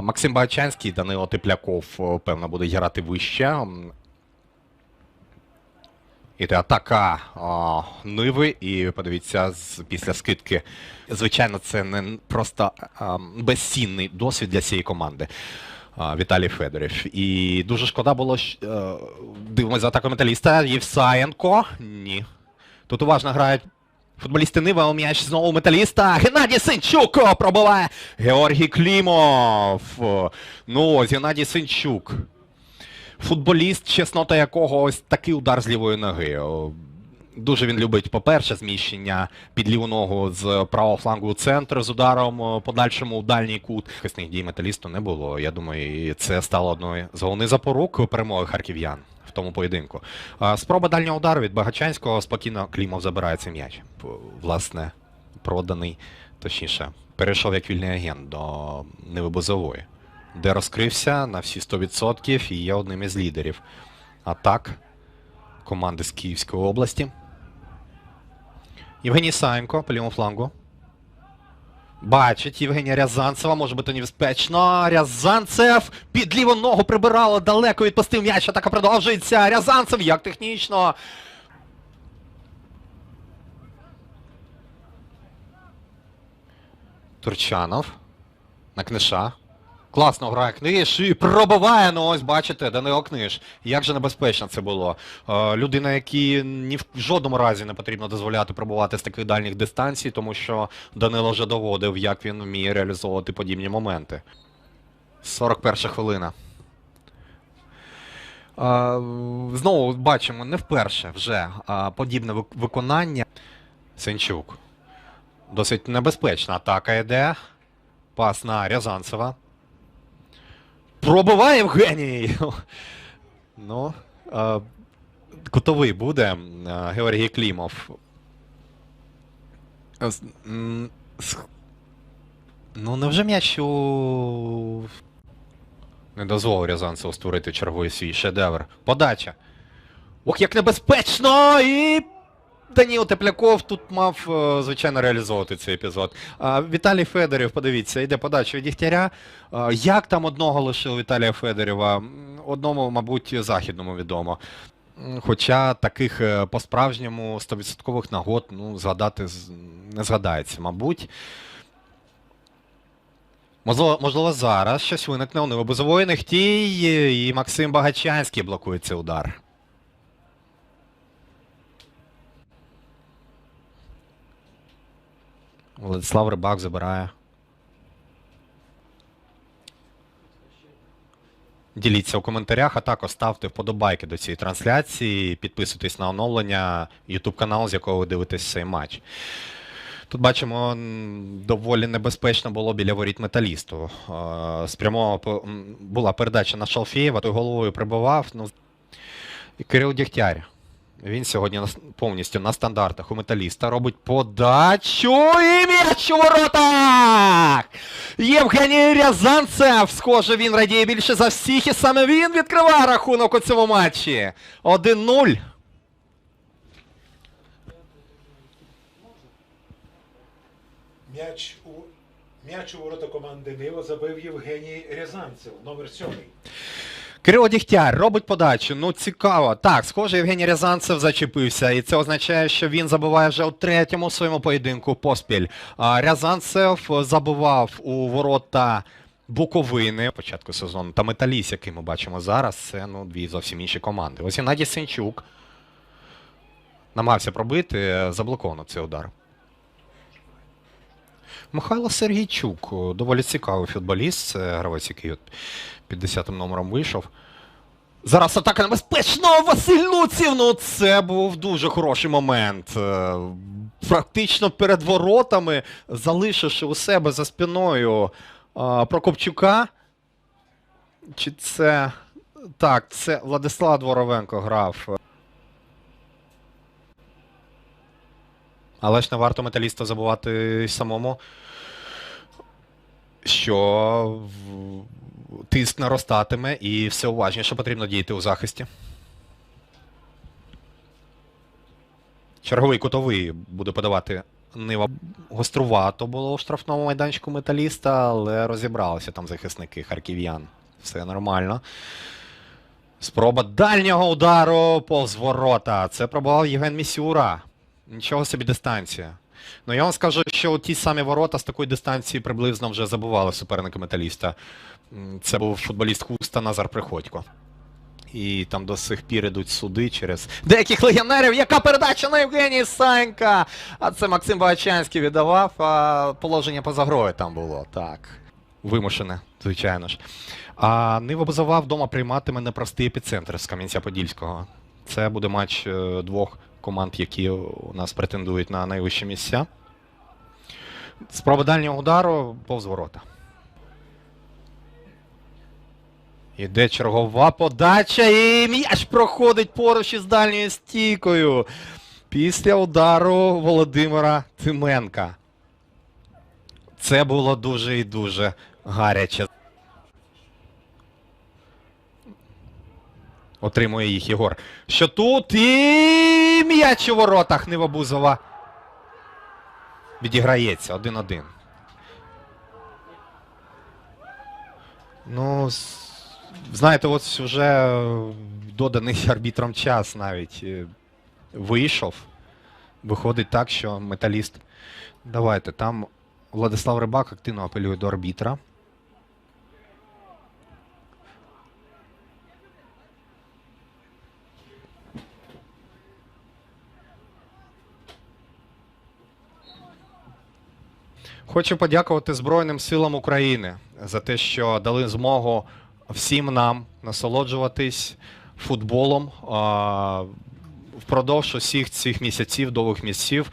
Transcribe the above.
Максим Багачанський, Данило Тепляков, певно, буде грати вище. Іде атака а, Ниви, і подивіться, з, після скидки. Звичайно, це не просто а, безцінний досвід для цієї команди. Віталій Федорів. І дуже шкода було. щ- е, Дивимося за атакою металіста. Євсаєнко. Ні. Тут уважно грають футболісти Нива. У м'яч знову металіста. Геннадій Синчук пробиває. Георгій Клімов. Ну, ось Геннадій Синчук. Футболіст, чеснота якого ось такий удар з лівої ноги. Дуже він любить, по-перше, зміщення під ліву ногу з правого флангу у центр з ударом подальшому у дальній кут. Захисних дій металісту не було. Я думаю, це стало одною з головних запорук перемоги харків'ян тому поєдинку. Спроба дальнього удару від Багачанського спокійно Клімов забирає цей м'яч. Власне, проданий, точніше, перейшов як вільний агент до Невибузової, де розкрився на всі 100% і є одним із лідерів атак команди з Київської області. Євгеній Саєнко по лівому флангу. Бачить Євгенія Рязанцева, може бути небезпечно. Рязанцев під ліву ногу прибирало далеко відпустив м'яч. Атака продовжується. Рязанцев як технічно. Турчанов. На книша. Класно грає книж і пробиває. Ну ось бачите, Данило Книж. Як же небезпечно це було. Е, людина, якій ні в жодному разі не потрібно дозволяти пробувати з таких дальніх дистанцій, тому що Данило вже доводив, як він вміє реалізовувати подібні моменти. 41 хвилина. Е, знову бачимо, не вперше вже а, подібне виконання. Сенчук. Досить небезпечна атака йде. Пас на Рязанцева. Пробиває Євгеній! Ну, е, кутовий буде Георгій Клімов. З- м, с- Ну, невже м'яч у... Не дозволив Рязанцеву створити черговий свій шедевр. Подача. Ох, як небезпечно! І Даніл Тепляков тут мав, е, звичайно, реалізовувати цей епізод. Віталій Федорів, подивіться, йде подача від Дігтяря. Як там одного лишив Віталія Федорєва? Одному, мабуть, західному відомо. Хоча таких е, по-справжньому 100% нагод ну, згадати не згадається, мабуть. Можливо, зараз щось виникне у Невобузової Нехтій, і Максим Багачанський блокує цей удар. Владислав Рибак забирає. Діліться у коментарях, а також ставте вподобайки до цієї трансляції, підписуйтесь на оновлення YouTube канал, з якого ви дивитесь цей матч. Тут бачимо, доволі небезпечно було біля воріт металісту. Е, Спрямована по- м, була передача на Шалфєєва, той головою прибивав. Ну, Кирил Дігтяр. Він сьогодні повністю на стандартах у металіста робить подачу і м'яч у воротах! Євгеній Рязанцев! Схоже, він радіє більше за всіх, і саме він відкриває рахунок у цьому матчі. 1-0. М'яч у м'яч у ворота команди Нива забив Євгеній Рязанцев, номер сьомий. Кирило Дігтяр робить подачу. Ну цікаво. Так, схоже, Євгеній Рязанцев зачепився, і це означає, що він забиває вже у третьому своєму поєдинку поспіль. А Рязанцев забивав у ворота Буковини початку сезону та Металіс, який ми бачимо зараз. Це ну дві зовсім інші команди. Ось Геннадій Сенчук намагався пробити, заблоковано цей удар. Михайло Сергійчук, доволі цікавий футболіст, це гравець, який от під 10 номером вийшов. Зараз атака небезпечно! Василь Луців! Ну це був дуже хороший момент. Е, Практично перед воротами, залишивши у себе за спиною Прокопчука. Чи це. Так, це Владислав Дворовенко грав. Але ж не варто металіста забувати самому, що тиск наростатиме і все уважніше потрібно діяти у захисті. Черговий кутовий буде подавати Нива гострувато було у штрафному майданчику металіста, але розібралися там захисники харків'ян. Все нормально. Спроба дальнього удару повз ворота. Це пробував Євген Місюра. Нічого собі дистанція. Ну я вам скажу, що ті самі ворота з такої дистанції приблизно вже забували суперники металіста. Це був футболіст Хуста Назар Приходько. І там до сих пір ідуть суди через деяких легіонерів. Яка передача на Євгенії Санька? А це Максим Багачанський віддавав, а положення поза грою там було. Так. Вимушене, звичайно ж. А Нива Бузова вдома прийматиме непростий епіцентр з Кам'янця-Подільського. Це буде матч е, двох команд, які у нас претендують на найвищі місця. Спроба дальнього удару повз ворота. Іде чергова подача і м'яч проходить поруч із дальньою стійкою. Після удару Володимира Тименка. Це було дуже і дуже гаряче. Отримує їх Єгор. Що тут і м'яч у воротах Нивобузова. Відіграється 1-1. Ну, знаєте, от вже доданий арбітром час навіть е, вийшов. Виходить так, що металіст. Давайте, там Владислав Рибак активно апелює до арбітра. Хочу подякувати Збройним силам України за те, що дали змогу всім нам насолоджуватись футболом впродовж усіх цих місяців, довгих місяців.